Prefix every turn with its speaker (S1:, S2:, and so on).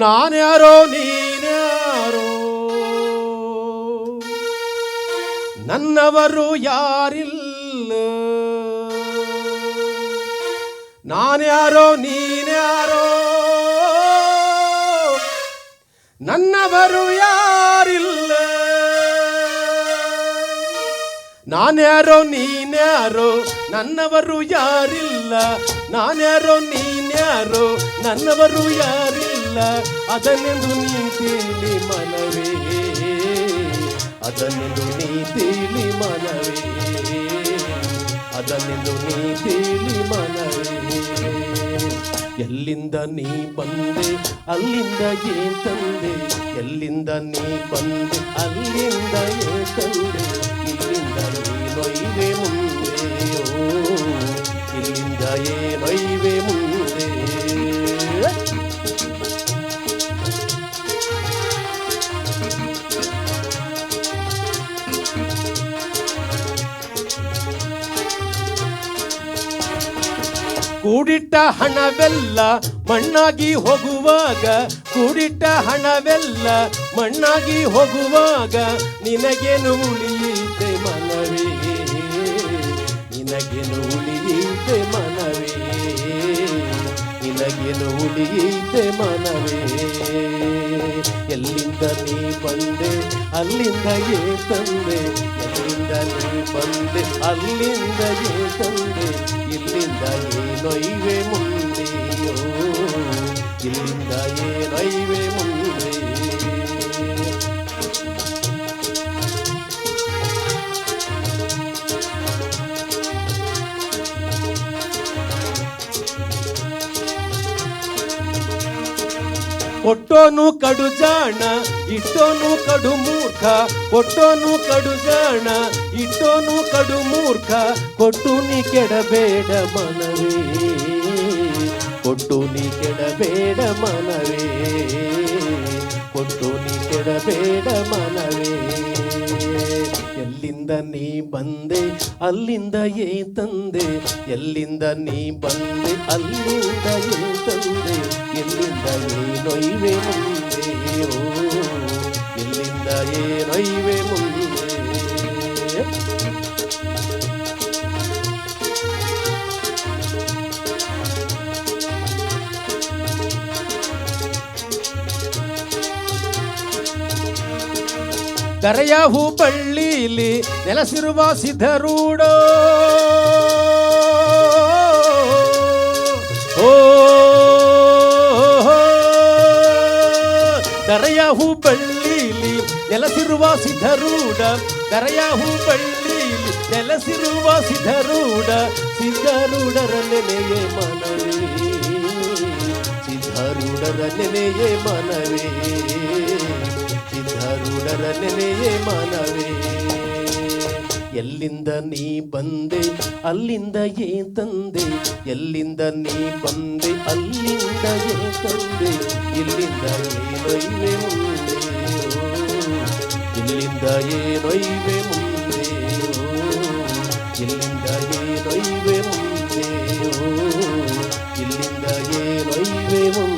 S1: ನಾನ್ಯಾರೋ ನೀನ್ಯಾರೋ ನನ್ನವರು ಯಾರಿಲ್ಲ ನಾನ್ಯಾರೋ ನೀನ್ಯಾರೋ ನನ್ನವರು ಯಾರಿಲ್ಲ ನಾನ್ಯಾರೋ ನೀನ್ಯಾರೋ ನನ್ನವರು ಯಾರಿಲ್ಲ ನಾನ್ಯಾರೋ ನೀನ್ಯಾರೋ ನನ್ನವರು ಯಾರಿಲ್ಲ ಅದನ್ನೆಂದು ನೀ ತಿಳಿ ಮನವೇ ಅದನ್ನೆಂದು ನೀ ತಿಳಿ ಮನವೇ ಅದನ್ನೆಂದು ನೀ ತಿಳಿ ಮನವೇ ಎಲ್ಲಿಂದ ನೀ ಬಂದೆ ಅಲ್ಲಿಂದ ಏನ್ ತಂದೆ ಎಲ್ಲಿಂದ ನೀ ಬಂದೆ ಅಲ್ಲಿಂದ ಏನ್ ತಂದೆ ಇಲ್ಲಿಂದ ಕೂಡಿಟ್ಟ ಹಣವೆಲ್ಲ ಮಣ್ಣಾಗಿ ಹೋಗುವಾಗ, ಕೂಡಿಟ್ಟ ಹಣವೆಲ್ಲ ಮಣ್ಣಾಗಿ ಹೋಗುವಾಗ ನಿನಗೇನು ಉಳಿಯಿತೆ ಮನವೇ? ನಿನಗೇನು ಉಳಿಯಿತೆ ಮನವೇ? ನಿನಗೇನು ಉಳಿಯಿತೆ ಮನವೇ? ಎಲ್ಲಿಂದ ನೀ ಬಂದೆ, ಅಲ್ಲಿಂದ ಏ ತಂದೆ? ಎಲ್ಲಿಂದ ನೀ ಬಂದೆ, ಅಲ್ಲಿಂದ ಏ ತಂದೆ? ಇಲ್ಲಿಂದ ಏನೊಯ್ವೆ ಮುಂದೆಯೋ ಇಲ್ಲಿಂದ ಏನೊಯ್ವೆ ಮುಂದೆ ಕೊಟ್ಟೋನು ಕಡು ಜಾಣ, ಇಟ್ಟೋನು ಕಡು ಮೂರ್ಖ. ಕೊಟ್ಟೋನು ಕಡು ಜಾಣ, ಇಟ್ಟೋನು ಕಡು ಮೂರ್ಖ. ಕೊಟ್ಟು ನೀ ಕೆಡಬೇಡ ಮನವೇ. ಕೊಟ್ಟು ನೀ ಕೆಡಬೇಡ ಮನವೇ. ಕೊಟ್ಟು ನೀ ಕೆಡಬೇಡ ಮನವೇ. ಎಲ್ಲಿಂದ ನೀ ಬಂದೆ, ಅಲ್ಲಿಂದ ಏ ತಂದೆ. ಎಲ್ಲಿಂದ ನೀ ಬಂದೆ, ಅಲ್ಲಿಂದ ಏ ತಂದೆ. ಕರೆಯ ಹೂಬಳ್ಳಿಲಿ ನೆಲೆಸಿರುವ ಸಿದ್ಧರೂಡ ಓ ಕರೆಯ ಹೂಬಳ್ಳಿಲಿ ನೆಲೆಸಿರುವ ಸಿದ್ಧರೂಢ ಕರೆಯ ಹೂಬಳ್ಳಿಲಿ ನೆಲೆಸಿರುವ ಸಿದ್ಧರೂಢ, ಸಿದ್ಧರೂಢರ ನೆನೆಯೇ ಮನವೇ, ಸಿದ್ಧರೂಢರ ನೆನೆಯೇ ಮನವೇ. ಸಿದ್ಧರೂಢರ ನೆನೆಯೇ ಮನವೇ ಎಲ್ಲಿಂದ ನೀ ಬಂದೆ ಅಲ್ಲಿಂದ ಏ ತಂದೆ ಎಲ್ಲಿಂದ ನೀ ಬಂದೆ ಅಲ್ಲಿಂದ ಏ ತಂದೆ ಇಲ್ಲಿಂದ ಏನೊಯ್ವೆ ಮುಂದೆಯೋ ಇಲ್ಲಿಂದ ಏನೊಯ್ವೆ ಮುಂದೆಯೋ ಇಲ್ಲಿಂದ ಏನೊಯ್ವೆ ಮುಂದೆಯೋ ಇಲ್ಲಿಂದ ಏನೊಯ್ವೆ ಮುಂದೆ